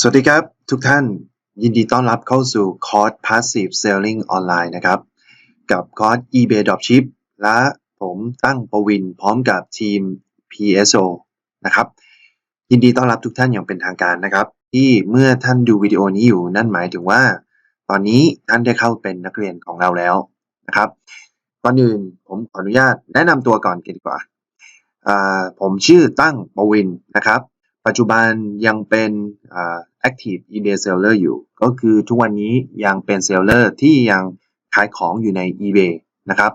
สวัสดีครับ ทุกท่านยินดีต้อนรับเข้าสู่คอร์ส Passive Selling ออนไลน์นะครับ กับคอร์ส eBay Dropship และผมตั้งประวินพร้อมกับทีม PSO นะครับ ยินดีต้อนรับทุกท่านอย่างเป็นทางการนะครับ ที่เมื่อท่านดูวิดีโอนี้อยู่นั่นหมายถึงว่า ตอนนี้ท่านได้เข้าเป็นนักเรียนของเราแล้วนะครับก่อนอื่นผมขออนุญาตแนะนำตัวก่อนกันดีกว่า ผมชื่อตั้งประวินนะครับ ปัจจุบันยังเป็น active eBay seller อยู่ ก็คือทุกวันนี้ยังเป็น seller ที่ยังขายของอยู่ใน eBay นะครับ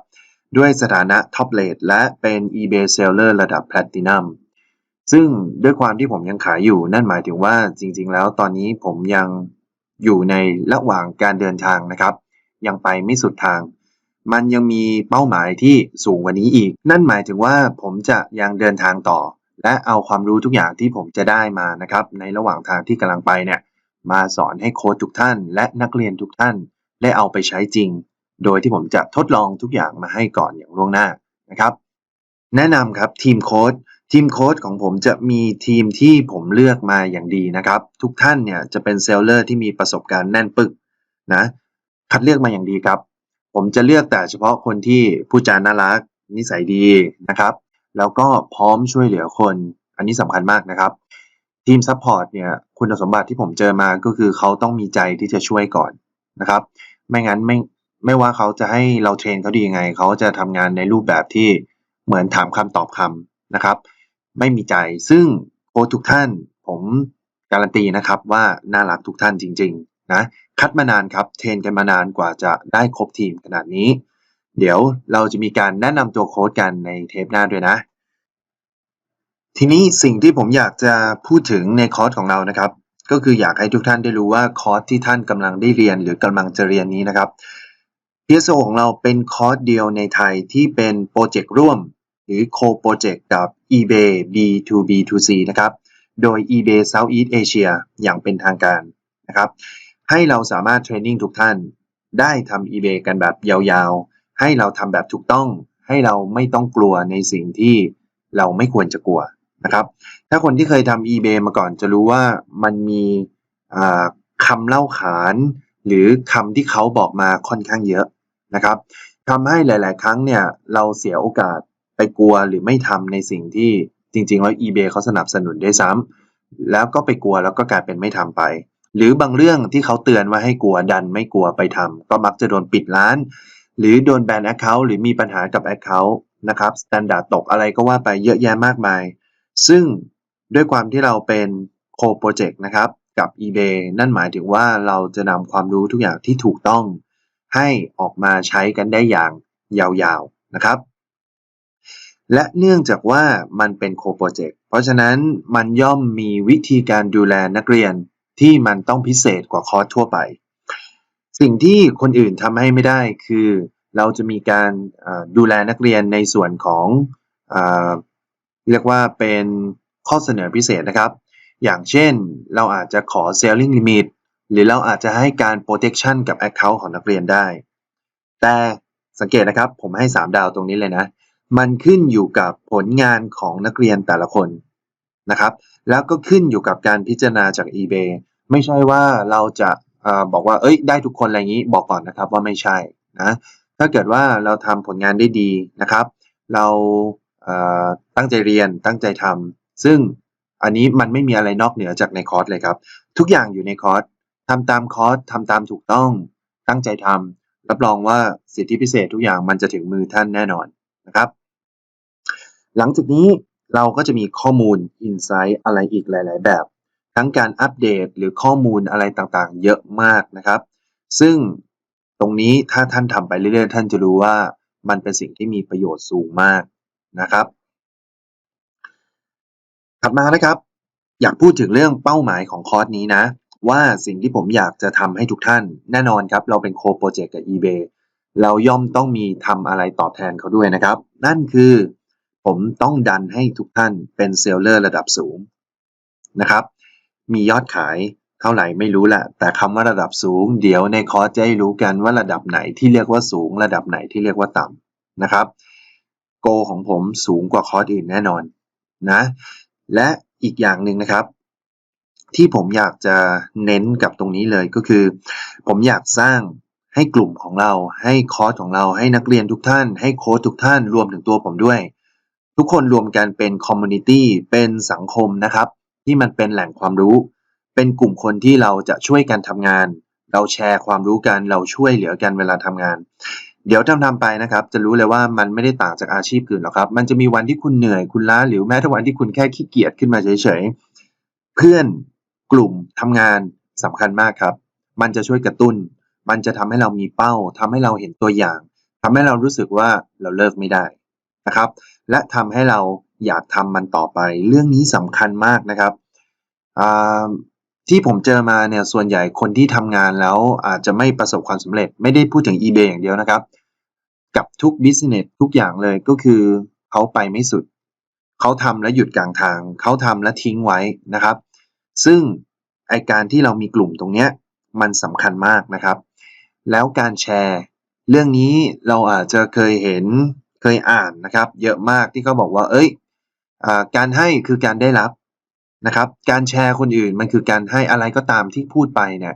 ด้วยสถานะ top rate และเป็น eBay seller ระดับ platinum ซึ่งด้วยความที่ผมยังขายอยู่ นั่นหมายถึงว่าจริงๆ แล้วตอนนี้ผมยังอยู่ในระหว่างการเดินทางนะครับ ยังไปไม่สุดทาง มันยังมีเป้าหมายที่สูงกว่านี้อีก นั่นหมายถึงว่าผมจะยังเดินทางต่อ และเอาความรู้ทุกอย่างที่ผมจะได้มานะครับ ในระหว่างทางที่กำลังไปเนี่ยมาสอนให้โค้ชทุกท่าน และนักเรียนทุกท่านได้เอาไปใช้จริง โดยที่ผมจะทดลองทุกอย่างมาให้ก่อนอย่างล่วงหน้านะครับ แนะนำครับทีมโค้ชทีมโค้ชของผมจะมีทีมที่ผมเลือกมาอย่างดีนะครับ ทุกท่านเนี่ยจะเป็นเซลเลอร์ที่มีประสบการณ์แน่นปึกนะคัดเลือกมาอย่างดีครับ ผมจะเลือกแต่เฉพาะคนที่พูดจาน่ารักนิสัยดีนะครับ แล้วก็พร้อมช่วยเหลือคน อันนี้สำคัญมากนะครับ ทีมซัพพอร์ตเนี่ยคุณสมบัติที่ผมเจอมาก็คือเขาต้องมีใจที่จะช่วยก่อนนะครับ ไม่งั้นไม่ไม่ว่าเขาจะให้เราเทรนเขาดียังไง เขาจะทำงานในรูปแบบที่เหมือนถามคำตอบคำนะครับ ไม่มีใจซึ่งโค้ชทุกท่าน ผมการันตีนะครับว่าน่ารักทุกท่านจริง ๆ นะคัดมานานครับเทรนกันมานานกว่าจะได้ครบทีมขนาดนี้ เดี๋ยวเราจะมีการแนะนำตัวโค้ชกันในเทปหน้าด้วยนะ ทีนี้สิ่งที่ผมอยากจะพูดถึงในคอร์สของเรานะครับ ก็คืออยากให้ทุกท่านได้รู้ว่าคอร์สที่ท่านกำลังได้เรียนหรือกำลังจะเรียนนี้นะครับ PSO ของเราเป็นคอร์สเดียวในไทยที่เป็นโปรเจกต์ร่วม หรือโคโปรเจกต์กับ eBay B2B2C นะครับ โดย eBay Southeast Asia อย่างเป็นทางการนะครับ ให้เราสามารถเทรนนิ่งทุกท่านได้ทำ eBay กันแบบยาว ให้เราทำแบบถูกต้อง ให้เราไม่ต้องกลัวในสิ่งที่เราไม่ควรจะกลัวนะครับ ถ้าคนที่เคยทำ eBay มาก่อนจะรู้ว่ามันมีอ่าคำเล่าขาน หรือคำที่เขาบอกมาค่อนข้างเยอะนะครับทำให้หลาย ๆ ครั้งเนี่ยเราเสียโอกาสไปกลัวหรือไม่ทำในสิ่งที่จริง ๆ แล้ว eBay เขาสนับสนุนด้วยซ้ำแล้วก็ไปกลัวแล้วก็กลายเป็นไม่ทำไป หรือบางเรื่องที่เขาเตือนว่าให้กลัวดันไม่กลัวไปทำก็มักจะโดนปิดร้าน หรือโดนแบน Account หรือมีปัญหากับ Account นะครับสแตนดาร์ดตกอะไรก็ว่าไปเยอะแยะมากมาย ซึ่งด้วยความที่เราเป็นโคโปรเจกต์นะครับ กับ eBay นั่นหมายถึงว่าเราจะนำความรู้ทุกอย่างที่ถูกต้อง ให้ออกมาใช้กันได้อย่างยาวๆนะครับ และเนื่องจากว่ามันเป็นโคโปรเจกต์เพราะฉะนั้นมันย่อมมีวิธีการดูแลนักเรียนที่มันต้องพิเศษกว่าคอร์สทั่วไป สิ่งที่คนอื่นทำให้ไม่ได้คือ เราจะมีการดูแลนักเรียนในส่วนของอเรียกว่าเป็นข้อเสนอพิเศษนะครับ อย่างเช่นเราอาจจะขอ selling limit หรือเราอาจจะให้การ protection กับ account ของนักเรียนได้ แต่สังเกตนะครับผมให้ 3 ดาวตรงนี้เลยนะ มันขึ้นอยู่กับผลงานของนักเรียนแต่ละคนนะครับ แล้วก็ขึ้นอยู่กับการพิจารณาจาก eBay ไม่ใช่ว่าเราจะ บอกว่าเอ้ยได้ทุกคนอะไรอย่างนี้บอกก่อนนะครับว่าไม่ใช่นะถ้าเกิดว่าเราทำผลงานได้ดีนะครับ เราตั้งใจเรียนตั้งใจทำซึ่งอันนี้มันไม่มีอะไรนอกเหนือจากในคอร์สเลยครับ ทุกอย่างอยู่ในคอร์สทำตามคอร์สทำตามถูกต้อง ตั้งใจทำรับรองว่าสิทธิพิเศษทุกอย่างมันจะถึงมือท่านแน่นอนนะครับ หลังจากนี้เราก็จะมีข้อมูล Insight อะไรอีกหลาย ๆ แบบ ทั้งการอัปเดตหรือข้อมูลอะไรต่างๆ เยอะมากนะครับ ซึ่งตรงนี้ถ้าท่านทำไปเรื่อยๆ ท่านจะรู้ว่ามันเป็นสิ่งที่มีประโยชน์สูงมากนะครับ ถัดมานะครับ อยากพูดถึงเรื่องเป้าหมายของคอร์สนี้นะ ว่าสิ่งที่ผมอยากจะทำให้ทุกท่านแน่นอนครับ เราเป็นโคโปรเจกต์กับ eBay เราย่อมต้องมีทำอะไรตอบแทนเขาด้วยนะครับ นั่นคือผมต้องดันให้ทุกท่านเป็นเซลเลอร์ระดับสูงนะครับ มียอดขายเท่าไหร่ไม่รู้แหละ แต่คำว่าระดับสูง เดี๋ยวในคอร์สจะให้รู้กันว่าระดับไหนที่เรียกว่าสูง ระดับไหนที่เรียกว่าต่ำนะครับ โกของผมสูงกว่าคอร์สอื่นแน่นอนนะ และอีกอย่างหนึ่งนะครับ ที่ผมอยากจะเน้นกับตรงนี้เลยก็คือ ผมอยากสร้างให้กลุ่มของเราให้คอร์สของเราให้นักเรียนทุกท่าน ให้โค้ชทุกท่านรวมถึงตัวผมด้วย ทุกคนรวมกันเป็นคอมมูนิตี้เป็นสังคมนะครับ ที่มันเป็นแหล่งความรู้ เป็นกลุ่มคนที่เราจะช่วยกันทำงาน เราแชร์ความรู้กัน เราช่วยเหลือกันเวลาทำงาน เดี๋ยวทำทำไปนะครับ จะรู้เลยว่ามันไม่ได้ต่างจากอาชีพอื่นหรอกครับ มันจะมีวันที่คุณเหนื่อยคุณล้า หรือแม้แต่วันที่คุณแค่ขี้เกียจขึ้นมาเฉยๆ เพื่อนกลุ่มทำงานสำคัญมากครับ มันจะช่วยกระตุ้น มันจะทำให้เรามีเป้าทำให้เราเห็นตัวอย่างทำให้เรารู้สึกว่าเราเลิกไม่ได้นะครับ และทำให้เรา อยากทำมันต่อไป เรื่องนี้สำคัญมากนะครับที่ผมเจอมาเนี่ยส่วนใหญ่คนที่ทำงานแล้วอาจจะไม่ประสบความสำเร็จ ไม่ได้พูดถึง eBay อย่างเดียวนะครับ กับทุก business ทุกอย่างเลยก็คือเขาไปไม่สุด เขาทำแล้วหยุดกลางทาง เขาทำแล้วทิ้งไว้นะครับ ซึ่งไอการที่เรามีกลุ่มตรงเนี้ยมันสำคัญมากนะครับ แล้วการแชร์ เรื่องนี้เราอาจจะเคยเห็นเคยอ่านนะครับ เยอะมากที่เขาบอกว่า เอ้ย การให้คือการได้รับนะครับ การแชร์คนอื่นมันคือการให้อะไรก็ตามที่พูดไปเนี่ย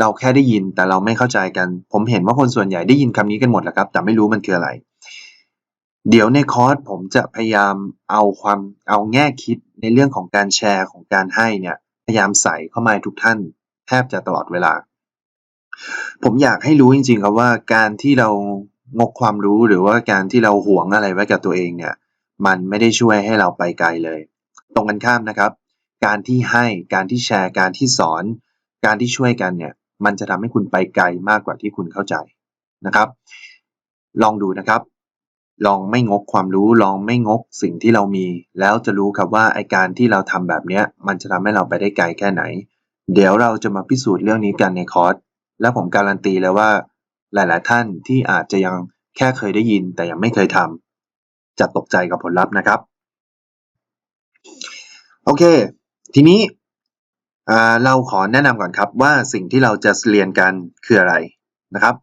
เราแค่ได้ยินแต่เราไม่เข้าใจกัน ผมเห็นว่าคนส่วนใหญ่ได้ยินคำนี้กันหมดแหละครับ แต่ไม่รู้มันคืออะไร เดี๋ยวในคอร์สผมจะพยายามเอาความเอาแง่คิดในเรื่องของการแชร์ของการให้เนี่ย พยายามใส่เข้ามาให้ทุกท่านแทบจะตลอดเวลา ผมอยากให้รู้จริงๆครับว่าการที่เรางกความรู้หรือว่าการที่เราหวงอะไรไว้กับตัวเองเนี่ย มันไม่ได้ช่วยให้เราไปไกลเลย ตรงกันข้ามนะครับ การที่ให้ การที่แชร์ การที่สอน การที่ช่วยกันเนี่ย มันจะทำให้คุณไปไกลมากกว่าที่คุณเข้าใจนะครับ ลองดูนะครับ ลองไม่งกความรู้ ลองไม่งกสิ่งที่เรามี แล้วจะรู้ครับว่าไอการที่เราทำแบบเนี้ย มันจะทำให้เราไปได้ไกลแค่ไหน เดี๋ยวเราจะมาพิสูจน์เรื่องนี้กันในคอร์ส และผมการันตีเลยว่า หลาย ๆ ท่านที่อาจจะยังแค่เคยได้ยินแต่ยังไม่เคยทำ จะตกใจกับผลลัพธ์นะครับ โอเค ทีนี้เราขอแนะนำก่อนครับว่าสิ่งที่เราจะเรียนกันคืออะไรนะครับ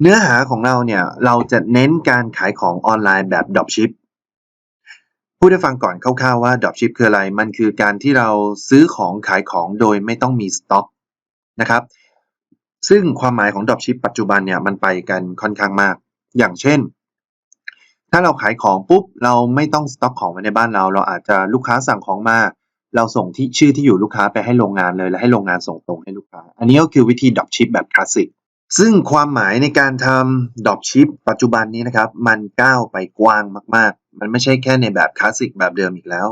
เนื้อหาของเราเนี่ยเราจะเน้นการขายของออนไลน์แบบ Dropship พูดให้ฟังก่อนคร่าวๆว่า Dropship คืออะไร มันคือการที่เราซื้อของขายของโดยไม่ต้องมีสต็อกนะครับซึ่งความหมายของ Dropship ปัจจุบันเนี่ยมันไปกันค่อนข้างมาก อย่างเช่น ถ้าเราขายของปุ๊บเราไม่ต้องสต็อกของไว้ในบ้านเรา เราอาจจะลูกค้าสั่งของมาเราส่งที่ชื่อที่อยู่ลูกค้าไปให้โรงงานเลย แล้วให้โรงงานส่งตรงให้ลูกค้า อันนี้ก็คือวิธี Dropship แบบคลาสสิกซึ่งความหมายในการทำ Dropship ปัจจุบันนี้นะครับ มันก้าวไปกว้างมาก ๆ มันไม่ใช่แค่ในแบบคลาสสิกแบบเดิมอีกแล้ว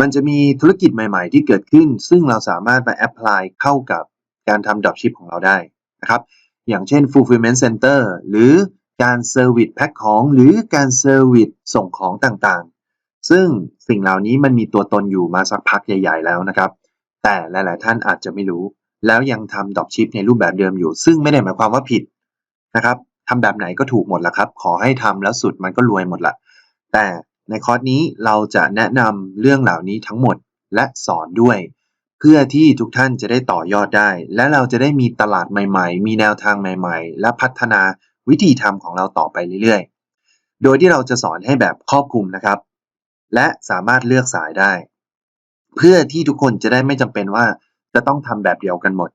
มันจะมีธุรกิจใหม่ ๆ ที่เกิดขึ้น ซึ่งเราสามารถมาแอพพลายเข้ากับการทำ Dropship ของเราได้นะครับอย่างเช่น fulfillment center หรือ การเซอร์วิสแพ็คของหรือการเซอร์วิสส่งของต่างๆ ซึ่งสิ่งเหล่านี้มันมีตัวตนอยู่มาสักพักใหญ่ ๆ แล้วนะครับ แต่หลาย ๆ ท่านอาจจะไม่รู้ แล้วยังทำดรอปชิปในรูปแบบเดิมอยู่ ซึ่งไม่ได้หมายความว่าผิดนะครับทำแบบไหนก็ถูกหมดละครับ ขอให้ทำแล้วสุดมันก็รวยหมดละ แต่ในคอร์สนี้เราจะแนะนำเรื่องเหล่านี้ทั้งหมดและสอนด้วย เพื่อที่ทุกท่านจะได้ต่อยอดได้ และเราจะได้มีตลาดใหม่ ๆ มีแนวทางใหม่ ๆ และพัฒนา วิธีทำของเราต่อไปเรื่อยๆ โดยที่เราจะสอนให้แบบครอบคลุมนะครับ และสามารถเลือกสายได้ เพื่อที่ทุกคนจะได้ไม่จำเป็นว่าจะต้องทำแบบเดียวกันหมด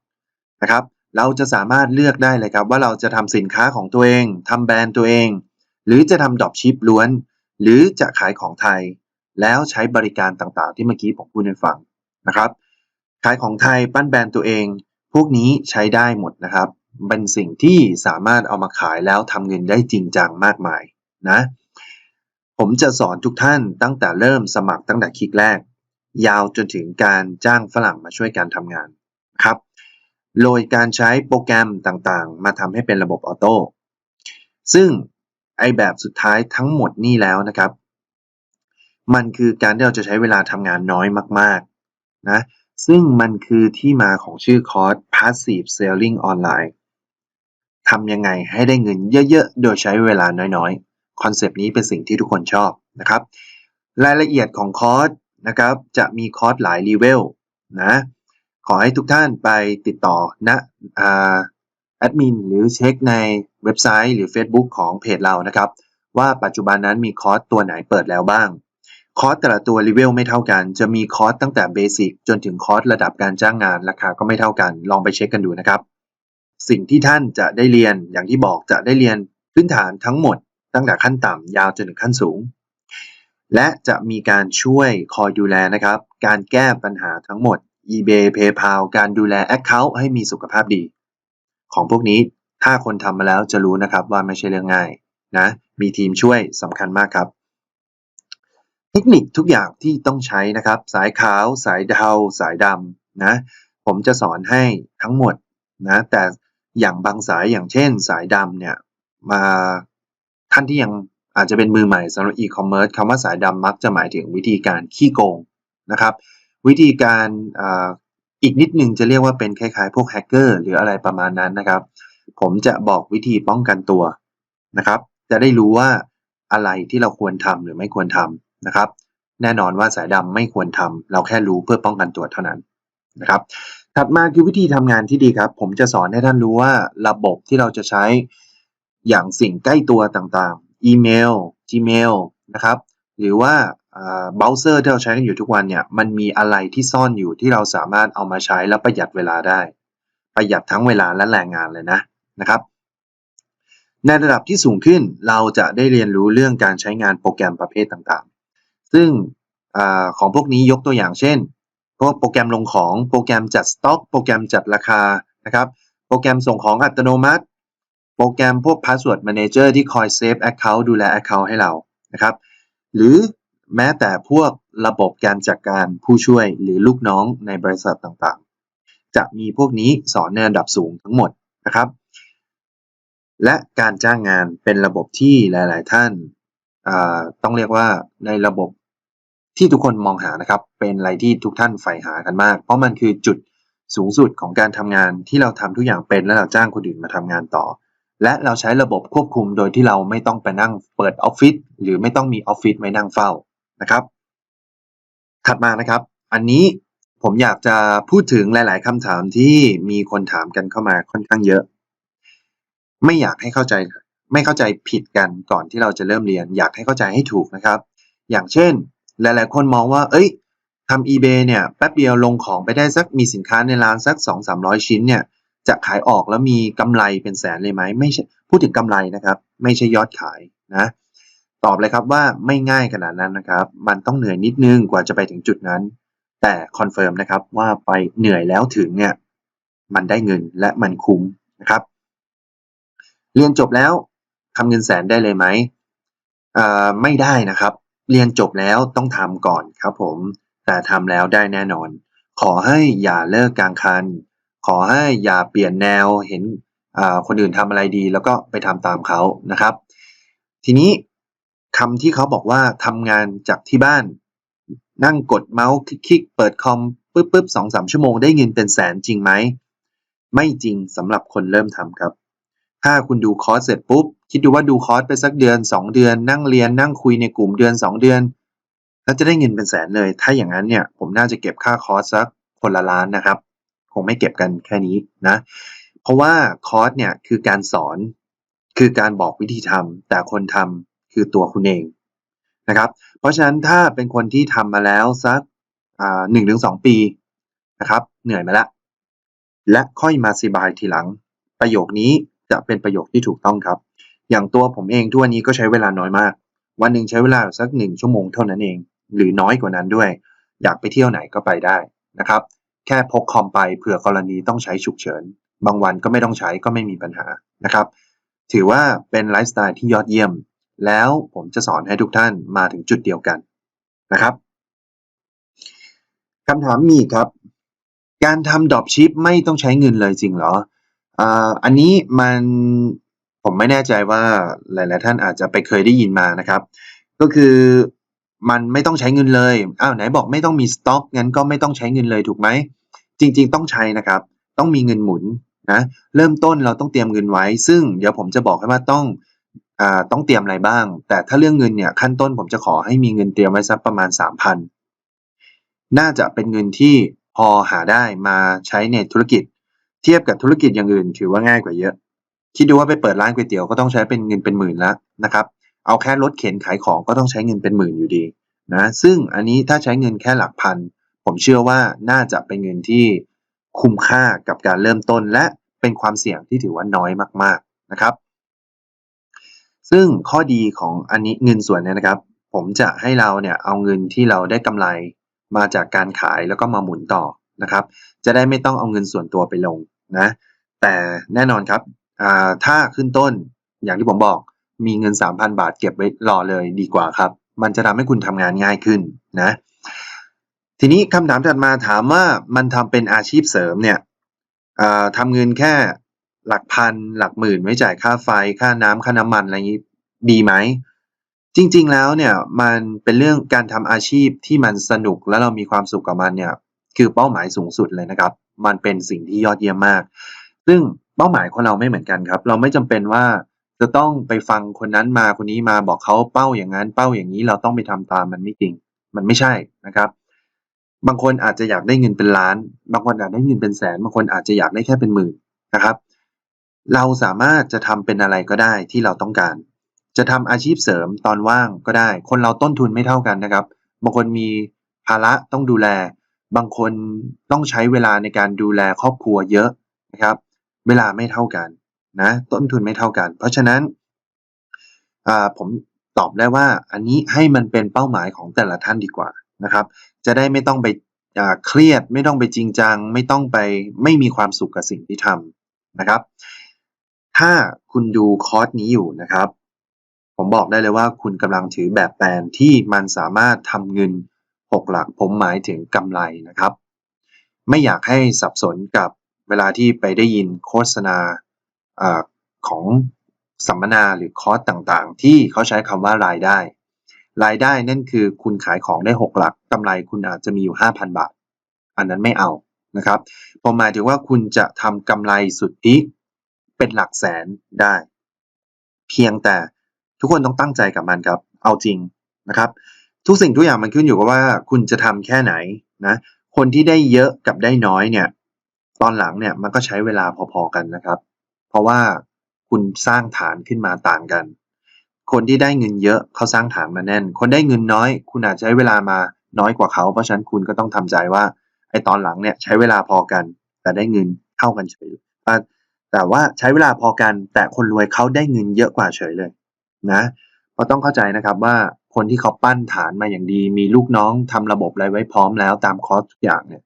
นะครับ เราจะสามารถเลือกได้เลยครับ ว่าเราจะทำสินค้าของตัวเองทำแบรนด์ตัวเอง หรือจะทำดรอปชิปล้วน หรือจะขายของไทย แล้วใช้บริการต่างๆ ที่เมื่อกี้ผมพูดให้ฟังนะครับ ขายของไทยปั้นแบรนด์ตัวเอง พวกนี้ใช้ได้หมดนะครับ เป็นสิ่งที่สามารถเอามาขายแล้วทำเงินได้จริงจังมากมายนะผมจะสอนทุกท่านตั้งแต่เริ่มสมัครตั้งแต่คลิกแรก ยาวจนถึงการจ้างฝรั่งมาช่วยการทำงานครับโดยการใช้โปรแกรมต่างๆ มาทำให้เป็นระบบออโต้ซึ่งไอแบบสุดท้ายทั้งหมดนี่แล้วนะครับ มันคือการที่เราจะใช้เวลาทำงานน้อยมากๆนะซึ่งมันคือที่มาของชื่อคอร์ส Passive Selling Online ทำยังไงให้ได้เงินเยอะๆ โดยใช้เวลาน้อยๆ คอนเซปต์นี้เป็นสิ่งที่ทุกคนชอบนะครับ รายละเอียดของคอร์สนะครับจะมีคอร์สหลายรีเวลนะขอให้ทุกท่านไปติดต่อณแอดมินหรือเช็คในเว็บไซต์หรือ Facebook ของเพจเรานะครับ ว่าปัจจุบันนั้นมีคอร์สตัวไหนเปิดแล้วบ้าง คอร์สแต่ละตัวรีเวลไม่เท่ากัน จะมีคอร์สตั้งแต่เบสิกจนถึงคอร์สระดับการจ้างงานราคาก็ไม่เท่ากัน ลองไปเช็คกันดูนะครับ สิ่งที่ท่านจะได้เรียนอย่างที่บอกจะได้เรียนพื้นฐานทั้งหมด ตั้งแต่ขั้นต่ำยาวจนถึงขั้นสูง และจะมีการช่วยคอยดูแลนะครับ การแก้ปัญหาทั้งหมด eBay PayPal การดูแล Account ให้มีสุขภาพดี ของพวกนี้ถ้าคนทำมาแล้วจะรู้นะครับว่าไม่ใช่เรื่องง่ายนะมีทีมช่วยสำคัญมากครับ เทคนิคทุกอย่างที่ต้องใช้นะครับ สายขาว สายเทาสายดำนะผมจะสอนให้ทั้งหมดนะแต่ อย่างบางสายอย่างเช่นสายดำเนี่ยมาท่านที่ยังอาจจะเป็นมือใหม่สำหรับอีคอมเมิร์ซคำว่าสายดำมักจะหมายถึงวิธีการขี้โกงนะครับ วิธีการอ,อีกนิดนึงจะเรียกว่าเป็นคล้ายๆ พวกแฮกเกอร์หรืออะไรประมาณนั้นนะครับ ผมจะบอกวิธีป้องกันตัวนะครับ จะได้รู้ว่าอะไรที่เราควรทำหรือไม่ควรทำนะครับ แน่นอนว่าสายดำไม่ควรทำเราแค่รู้เพื่อป้องกันตัวเท่านั้นนะครับ ถัดมาคือวิธีทำงานที่ดีครับ ผมจะสอนให้ท่านรู้ว่าระบบที่เราจะใช้อย่างสิ่งใกล้ตัวต่างๆ อีเมล Gmail นะครับ หรือว่าเบราว์เซอร์ที่เราใช้กันอยู่ทุกวันเนี่ย มันมีอะไรที่ซ่อนอยู่ที่เราสามารถเอามาใช้แล้วประหยัดเวลาได้ ประหยัดทั้งเวลาและแรงงานเลยนะนะครับ ในระดับที่สูงขึ้นเราจะได้เรียนรู้เรื่องการใช้งานโปรแกรมประเภทต่างๆ ซึ่งอของพวกนี้ยกตัวอย่างเช่น พวกโปรแกรมลงของโปรแกรมจัดสต็อก โปรแกรมจัดราคานะครับโปรแกรมส่งของอัตโนมัติ โปรแกรมพวก Password Manager ที่คอยเซฟ Account ดูแล Account ให้เรานะครับหรือแม้แต่พวกระบบการจัดการผู้ช่วยหรือลูกน้องในบริษัทต่างๆ จะมีพวกนี้สอนในระดับสูงทั้งหมดนะครับ และการจ้างงานเป็นระบบที่หลาย ๆ ท่านต้องเรียกว่าในระบบ ที่ทุกคนมองหานะครับ เป็นอะไรที่ทุกท่านใฝ่หากันมาก เพราะมันคือจุดสูงสุดของการทำงานที่เราทำทุกอย่างเป็นและเราจ้างคนอื่นมาทำงานต่อ และเราใช้ระบบควบคุมโดยที่เราไม่ต้องไปนั่งเปิดออฟฟิศหรือไม่ต้องมีออฟฟิศไว้นั่งเฝ้านะครับ ถัดมานะครับ อันนี้ผมอยากจะพูดถึงหลาย ๆคำถามที่มีคนถามกันเข้ามาค่อนข้างเยอะ ไม่อยากให้เข้าใจ ไม่เข้าใจผิดกันก่อนที่เราจะเริ่มเรียน อยากให้เข้าใจให้ถูกนะครับ อย่างเช่น หลาย ๆ คนมองว่า เอ้ยทำ eBay เนี่ยแป๊บเดียวลงของไปได้สักมีสินค้าในร้านสัก 2-300 ชิ้นเนี่ยจะขายออกแล้วมีกำไรเป็นแสนเลยไหมไม่ใช่พูดถึงกำไรนะครับ ไม่ใช่ยอดขายนะตอบเลยครับว่าไม่ง่ายขนาดนั้นนะครับ มันต้องเหนื่อยนิดนึงกว่าจะไปถึงจุดนั้น แต่คอนเฟิร์มนะครับว่าไปเหนื่อยแล้วถึงเนี่ยมันได้เงินและมันคุ้มนะครับ เรียนจบแล้วทำเงินแสนได้เลยไหมไม่ได้นะครับ เรียนจบแล้วต้องทำก่อนครับผม แต่ทำแล้วได้แน่นอน ขอให้อย่าเลิกกลางคัน ขอให้อย่าเปลี่ยนแนวเห็นคนอื่นทำอะไรดี แล้วก็ไปทำตามเขานะครับ ทีนี้คำที่เขาบอกว่าทำงานจากที่บ้าน นั่งกดเมาส์คลิกเปิดคอมปึ๊บปึ๊บสองสามชั่วโมงได้เงินเป็นแสนจริงไหม ไม่จริงสำหรับคนเริ่มทำครับ ถ้าคุณดูคอร์สเสร็จปุ๊บ คิดดูว่าดูคอร์สไปสักเดือน 2 เดือน นั่งเรียนนั่งคุยในกลุ่มเดือน 2 เดือน แล้วจะได้เงินเป็นแสนเลย ถ้าอย่างนั้นเนี่ยผมน่าจะเก็บค่าคอร์สสักคนละล้านนะครับ คงไม่เก็บกันแค่นี้นะ เพราะว่าคอร์สเนี่ยคือการสอนคือการบอกวิธีทำแต่คนทำคือตัวคุณเองนะครับ เพราะฉะนั้นถ้าเป็นคนที่ทำมาแล้วสักหนึ่งถึงสองปีนะครับ เหนื่อยมาแล้วและค่อยมาสบายทีหลัง ประโยคนี้จะเป็นประโยคที่ถูกต้องครับ อย่างตัวผมเองทุกวันนี้ก็ใช้เวลาน้อยมาก วันหนึ่งใช้เวลาสักหนึ่งชั่วโมงเท่านั้นเอง หรือน้อยกว่านั้นด้วย อยากไปเที่ยวไหนก็ไปได้นะครับ แค่พกคอมไปเผื่อกรณีต้องใช้ฉุกเฉิน บางวันก็ไม่ต้องใช้ก็ไม่มีปัญหานะครับ ถือว่าเป็นไลฟ์สไตล์ที่ยอดเยี่ยม แล้วผมจะสอนให้ทุกท่านมาถึงจุดเดียวกันนะครับคำถามมีครับ การทำดรอปชิปไม่ต้องใช้เงินเลยจริงเหรออันนี้มัน ผมไม่แน่ใจว่าหลาย ๆ ท่านอาจจะไปเคยได้ยินมานะครับ ก็คือมันไม่ต้องใช้เงินเลยอ้าวไหนบอกไม่ต้องมีสต็อกงั้นก็ไม่ต้องใช้เงินเลยถูกไหมจริง ๆ ต้องใช้นะครับ ต้องมีเงินหมุนนะเริ่มต้นเราต้องเตรียมเงินไว้ ซึ่งเดี๋ยวผมจะบอกให้ว่าต้องอ่าต้องเตรียมอะไรบ้าง แต่ถ้าเรื่องเงินเนี่ยขั้นต้นผมจะขอให้มีเงินเตรียมไว้สักประมาณ 3,000 น่าจะเป็นเงินที่พอหาได้มาใช้ในธุรกิจ เทียบกับธุรกิจอย่างอื่น ถือว่าง่ายกว่าเยอะ คิดดูว่าไปเปิดร้านก๋วยเตี๋ยวก็ต้องใช้เป็นเงินเป็นหมื่นแล้วนะครับ เอาแค่รถเข็นขายของก็ต้องใช้เงินเป็นหมื่นอยู่ดีนะ ซึ่งอันนี้ถ้าใช้เงินแค่หลักพัน ผมเชื่อว่าน่าจะเป็นเงินที่คุ้มค่ากับการเริ่มต้น และเป็นความเสี่ยงที่ถือว่าน้อยมากๆนะครับ ซึ่งข้อดีของอันนี้เงินส่วนเนี้นะครับ ผมจะให้เราเนี่ยเอาเงินที่เราได้กำไรมาจากการขายแล้วก็มาหมุนต่อนะครับ จะได้ไม่ต้องเอาเงินส่วนตัวไปลงนะ แต่แน่นอนครับ อ่าถ้าขึ้นต้นอย่างที่ผมบอกมีเงิน 3,000 บาทเก็บไว้รอเลยดีกว่าครับ มันจะทำให้คุณทำงานง่ายขึ้นนะ ทีนี้คำถามถัดมาถามว่ามันทำเป็นอาชีพเสริมเนี่ยทำเงินแค่หลักพันหลักหมื่นไว้จ่ายค่าไฟค่าน้ำค่าน้ำมันอะไรอย่างนี้ดีไหม จริง ๆ แล้วเนี่ยมันเป็นเรื่องการทำอาชีพที่มันสนุกแล้วเรามีความสุขกับมันเนี่ย คือเป้าหมายสูงสุดเลยนะครับ มันเป็นสิ่งที่ยอดเยี่ยมมาก ซึ่ง เป้าหมายของเราไม่เหมือนกันครับ เราไม่จำเป็นว่าจะต้องไปฟังคนนั้นมาคนนี้มาบอกเขาเป้าอย่างนั้นเป้าอย่างนี้เราต้องไปทำตามมันไม่จริง มันไม่ใช่นะครับ บางคนอาจจะอยากได้เงินเป็นล้าน บางคนอาจได้เงินเป็นแสน บางคนอาจจะอยากได้แค่เป็นหมื่นนะครับ เราสามารถจะทำเป็นอะไรก็ได้ที่เราต้องการ จะทำอาชีพเสริมตอนว่างก็ได้ คนเราต้นทุนไม่เท่ากันนะครับ บางคนมีภาระต้องดูแล บางคนต้องใช้เวลาในการดูแลครอบครัวเยอะนะครับ เวลาไม่เท่ากันนะต้นทุนไม่เท่ากัน เพราะฉะนั้นผมตอบได้ว่าอันนี้ให้มันเป็นเป้าหมายของแต่ละท่านดีกว่านะครับ จะได้ไม่ต้องไปเครียด ไม่ต้องไปจริงจัง ไม่ต้องไปไม่มีความสุขกับสิ่งที่ทำนะครับ ถ้าคุณดูคอร์สนี้อยู่นะครับ ผมบอกได้เลยว่าคุณกำลังถือแบบแปลนที่มันสามารถทำเงิน6หลัก ผมหมายถึงกำไรนะครับ ไม่อยากให้สับสนกับ เวลาที่ไปได้ยินโฆษณาอของสัมมนาหรือคอร์สต่างๆ ที่เขาใช้คำว่ารายได้ รายได้นั่นคือคุณขายของได้ 6 หลักกำไรคุณอาจจะมีอยู่ 5,000 บาท อันนั้นไม่เอานะครับผมหมายถึงว่าคุณจะทำกำไรสุดทธิเป็นหลักแสนได้ เพียงแต่ทุกคนต้องตั้งใจกับมันครับ เอาจริงนะครับ ทุกสิ่งทุกอย่างมันขึ้นอยู่กับว่าคุณจะทำแค่ไหนนะคนที่ได้เยอะกับได้น้อยเนี่ย ตอนหลังเนี่ยมันก็ใช้เวลาพอๆกันนะครับ เพราะว่าคุณสร้างฐานขึ้นมาต่างกัน คนที่ได้เงินเยอะเขาสร้างฐานมาแน่น คนได้เงินน้อย คุณอาจจะใช้เวลามาน้อยกว่าเขา เพราะฉะนั้นคุณก็ต้องทำใจว่าไอ้ตอนหลังเนี่ยใช้เวลาพอกัน แต่ได้เงินเท่ากันเฉยอ่แต่ว่าใช้เวลาพอกัน แต่คนรวยเขาได้เงินเยอะกว่าเฉยเลยนะเราต้องเข้าใจนะครับว่าคนที่เขาปั้นฐานมาอย่างดี มีลูกน้องทำระบบอะไรไว้พร้อมแล้วตามคอร์สทุกอย่างเนี่ย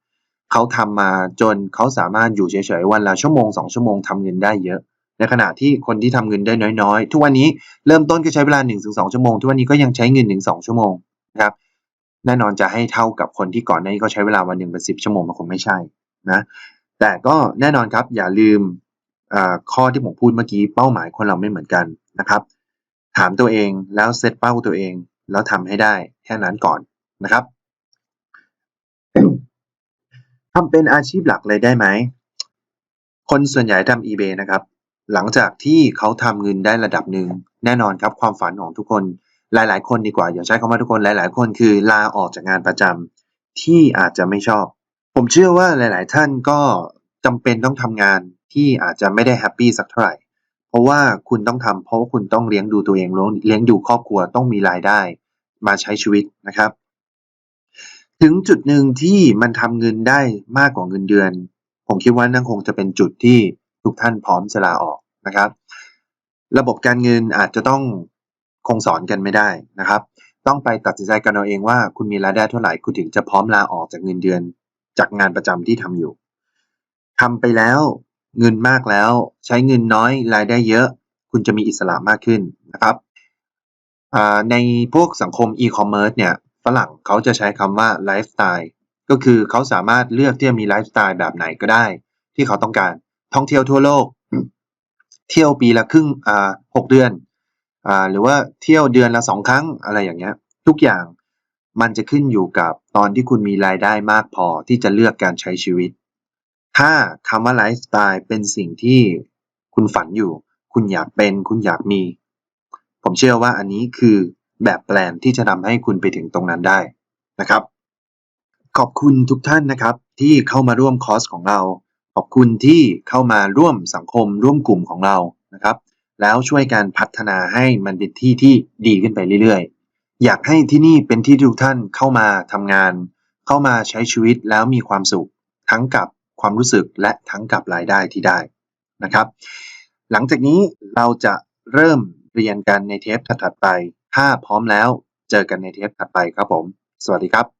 เขาทำมาจนเขาสามารถอยู่เฉยๆวันละชั่วโมงสองชั่วโมงทำเงินได้เยอะ ในขณะที่คนที่ทำเงินได้น้อยๆ ทุกวันนี้เริ่มต้นก็ใช้เวลา1นถึงสชั่วโมง ทุกวันนี้ก็ยังใช้เงินถึงสองชั่วโมงนะครับแน่นอนจะให้เท่ากับคนที่ก่อนหน้านี้เขาใช้เวลาวันหนึ่งเป็นสิบชั่วโมงมันคงไม่ใช่นะแต่ก็แน่นอนครับอย่าลืมข้อที่ผมพูดเมื่อกี้เป้าหมายคนเราไม่เหมือนกันนะครับถามตัวเองแล้วเซตเป้าตัวเอง แล้วทำให้ได้แค่นั้นก่อนนะครับ ทำเป็นอาชีพหลักเลยได้ไหม คนส่วนใหญ่ทำ eBay นะครับ หลังจากที่เขาทำเงินได้ระดับหนึ่ง แน่นอนครับความฝันของทุกคน หลายๆ คนดีกว่า อย่าใช้คำว่าทุกคนหลาย ๆ คนคือลาออกจากงานประจำที่อาจจะไม่ชอบ ผมเชื่อว่าหลาย ๆ ท่านก็จำเป็นต้องทำงานที่อาจจะไม่ได้แฮปปี้สักเท่าไหร่ เพราะว่าคุณต้องทำเพราะว่าคุณต้องเลี้ยงดูตัวเองเลี้ยงดูครอบครัวต้องมีรายได้ มาใช้ชีวิตนะครับ ถึงจุดหนึ่งที่มันทำเงินได้มากกว่าเงินเดือน ผมคิดว่านั่นคงจะเป็นจุดที่ทุกท่านพร้อมจะลาออกนะครับ ระบบการเงินอาจจะต้องคงสอนกันไม่ได้นะครับ ต้องไปตัดสินใจกันเอาเองว่าคุณมีรายได้เท่าไหร่คุณถึงจะพร้อมลาออกจากเงินเดือน จากงานประจำที่ทำอยู่ทำไปแล้วเงินมากแล้ว ใช้เงินน้อยรายได้เยอะ คุณจะมีอิสระมากขึ้นนะครับในพวกสังคมอีคอมเมิร์ซเนี่ย ฝรั่งเขาจะใช้คำว่าไลฟ์สไตล์ก็คือเขาสามารถเลือกที่จะมีไลฟ์สไตล์แบบไหนก็ได้ ที่เขาต้องการท่องเที่ยวทั่วโลก เที่ยวปีละครึ่งอ่าหกเดือนอ่าหรือว่าเที่ยวเดือนละสองครั้งอะไรอย่างเงี้ย ทุกอย่างมันจะขึ้นอยู่กับตอนที่คุณมีรายได้มากพอที่จะเลือกการใช้ชีวิต ถ้าคำว่าไลฟ์สไตล์เป็นสิ่งที่คุณฝันอยู่ คุณอยากเป็น คุณอยากมี ผมเชื่อว่าอันนี้คือ แบบแปลนที่จะทำให้คุณไปถึงตรงนั้นได้นะครับ ขอบคุณทุกท่านนะครับ ที่เข้ามาร่วมคอร์สของเรา ขอบคุณที่เข้ามาร่วมสังคมร่วมกลุ่มของเรานะครับ แล้วช่วยการพัฒนาให้มันเป็นที่ที่ดีขึ้นไปเรื่อยๆ อยากให้ที่นี่เป็นที่ทุกท่านเข้ามาทำงาน เข้ามาใช้ชีวิตแล้วมีความสุข ทั้งกับความรู้สึกและทั้งกับรายได้ที่ได้นะครับ หลังจากนี้เราจะเริ่มเรียนกันในเทปถัดๆไป ถ้าพร้อมแล้ว เจอกันในเทปถัดไปครับผม สวัสดีครับ